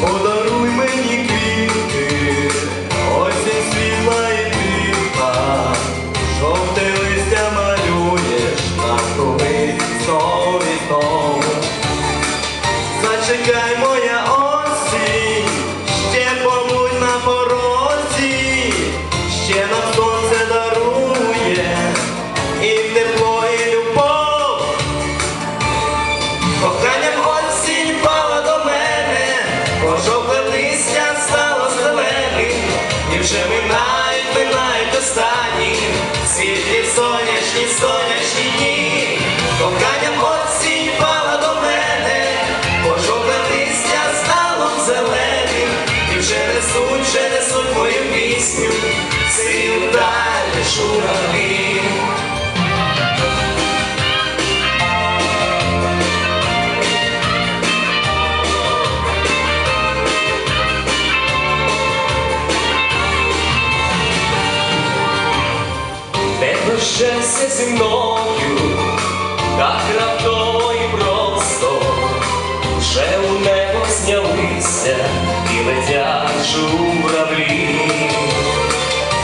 подаруй мені квіти, осінь світла і тиха, жовте листя малюєш на круги совісно. Зачекай мої. І вже минають, минають останні світлі сонячні, сонячні дні. Коханням прощайся зі мною, так раптово і просто, вже у небо знялися і летять журавлі.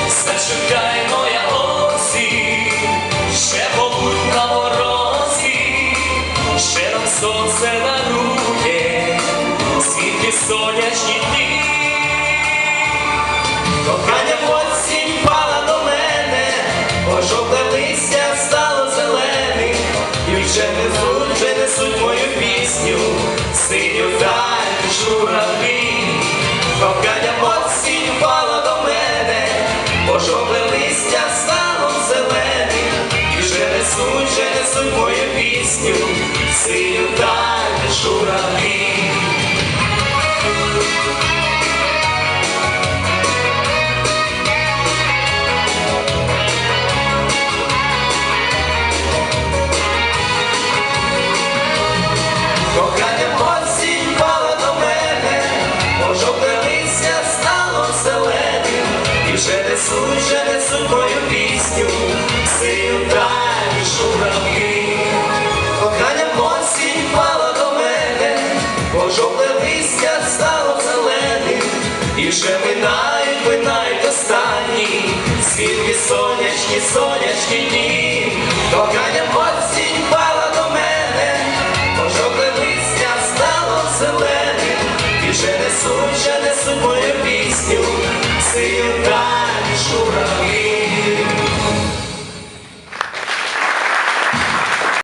Зачекай моя осінь, ще побудь на морозі, ще нам сонце дарує, світлі сонячні дні. Несуть, вже мою пісню, синю та журавлі. минають, минають останні, світлі сонячні, сонячні дні, коханням осінь пала до мене, пожовне листя стало зеленим, і вже несуть, вже несуть мою пісню, синю